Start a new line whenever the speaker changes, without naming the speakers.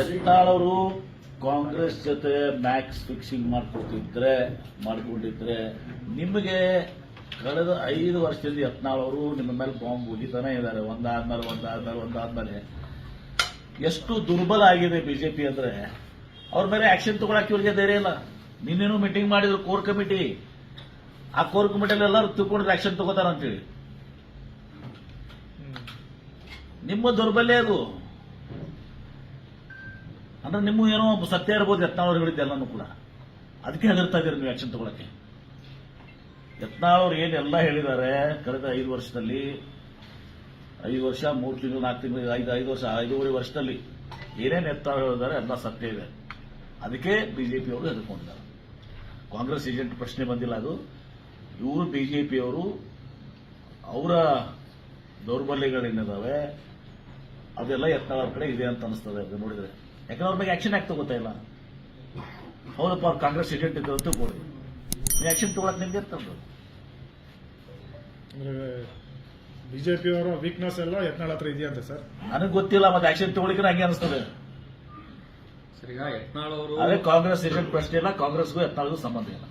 ಅವರು ಕಾಂಗ್ರೆಸ್ ಜೊತೆ Max fixing ಮಾಡ್ಕೊತಿದ್ರೆ ಮಾಡ್ಕೊಂಡಿದ್ರೆ ನಿಮಗೆ ಕಳೆದ ಐದು ವರ್ಷದಿಂದ ಯತ್ನಾಳ್ ಅವರು ನಿಮ್ಮ ಮೇಲೆ ಬಾಂಬ್ ಉಗಿತಾನೆ ಇದ್ದಾರೆ ಒಂದಾದ್ಮೇಲೆ ಒಂದಾದ್ಮೇಲೆ ಒಂದಾದ್ಮೇಲೆ. ಎಷ್ಟು ದುರ್ಬಲ ಆಗಿದೆ ಬಿಜೆಪಿ ಅಂದ್ರೆ ಅವ್ರ ಮೇಲೆ ಆಕ್ಷನ್ ತಗೊಳಕ್ಕೆ ಇವ್ರಿಗೆ ಧೈರ್ಯ ಇಲ್ಲ. ನಿನ್ನೇನು ಮೀಟಿಂಗ್ ಮಾಡಿದ್ರು ಕೋರ್ ಕಮಿಟಿ ಆ ಕೋರ್ ಕಮಿಟಿಯಲ್ಲಿ ಎಲ್ಲರೂ ತಿಳ್ಕೊಂಡ್ರೆ ಆಕ್ಷನ್ ತಗೋತಾರಂತೇಳಿ. ನಿಮ್ಮ ದೌರ್ಬಲ್ಯ ಅದು. ಅಂದ್ರೆ ನಿಮ್ಮ ಏನೋ ಸತ್ಯ ಇರ್ಬೋದು ಯತ್ನಾಳ್ ಅವ್ರು ಹೇಳಿದ್ದೆ ಎಲ್ಲನೂ ಕೂಡ. ಅದಕ್ಕೆ ಹೆದರ್ತಾ ಇದ್ದೀರಿ ನೀವು ಆಕ್ಷನ್ ತಗೊಳಕ್ಕೆ? ಯತ್ನಾಳ್ ಏನು ಎಲ್ಲ ಹೇಳಿದ್ದಾರೆ, ಕಳೆದ ಐದು ವರ್ಷದಲ್ಲಿ, ಐದು ವರ್ಷ, ಮೂರು ತಿಂಗಳು, ನಾಲ್ಕು ತಿಂಗಳು, ಐದು ಐದು ವರ್ಷ, ಐದೂವರೆ ವರ್ಷದಲ್ಲಿ ಏನೇನು ಯತ್ನಾಳ್ ಹೇಳಿದ್ದಾರೆ, ಎಲ್ಲ ಸತ್ಯ ಇದೆ. ಅದಕ್ಕೆ ಬಿಜೆಪಿ ಅವರು ಹೆದರ್ಕೊಂಡಿದ್ದಾರೆ. ಕಾಂಗ್ರೆಸ್ ಏಜೆಂಟ್ ಪ್ರಶ್ನೆ ಬಂದಿಲ್ಲ ಅದು. ಇವರು ಬಿಜೆಪಿಯವರು ಅವರ ದೌರ್ಬಲ್ಯಗಳೇನಿದ್ದಾವೆ ಅದೆಲ್ಲ ಯತ್ನಾಳ್ ಕಡೆ ಇದೆ ಅಂತ ಅನಿಸ್ತದೆ, ಅದು ನೋಡಿದ್ರೆ. ಯಾಕಂದ್ರೆ ಅವ್ರ ಬಗ್ಗೆ ಆಕ್ಷನ್ ಯಾಕೆ ತಗೋತಾ ಇಲ್ಲ? ಹೌದಪ್ಪ ಅವ್ರು ಕಾಂಗ್ರೆಸ್ ಏಜೆಂಟ್ ಇದ್ದರು ಅಂತ ಕೊಡಿ. ನೀವು ಆಕ್ಷನ್ ತಗೊಳಕ್ ನಿಮ್ಗೆ ಇರ್ತದ್ದು
ಅಂದ್ರೆ ಬಿಜೆಪಿ ಅವರ ವೀಕ್ನೆಸ್ ಎಲ್ಲ ಯತ್ನಾಳ್ ಹತ್ರ ಇದೆಯಂತೆ ಸರ್?
ನನಗೆ ಗೊತ್ತಿಲ್ಲ ಮತ್ತೆ ಆಕ್ಷನ್ ತಗೊಳಿಕ್ಕೆ ಹಂಗೆ ಅನಿಸ್ತದೆ.
ಸರಿ ಯತ್ನಾಳ್ ಅವರು
ಅದೇ ಕಾಂಗ್ರೆಸ್ ಏಜೆಂಟ್ ಪ್ರಶ್ನೆ ಇಲ್ಲ ಕಾಂಗ್ರೆಸ್ಗೂ ಯತ್ನಾಳ್ಗೂ ಸಂಬಂಧ ಇಲ್ಲ.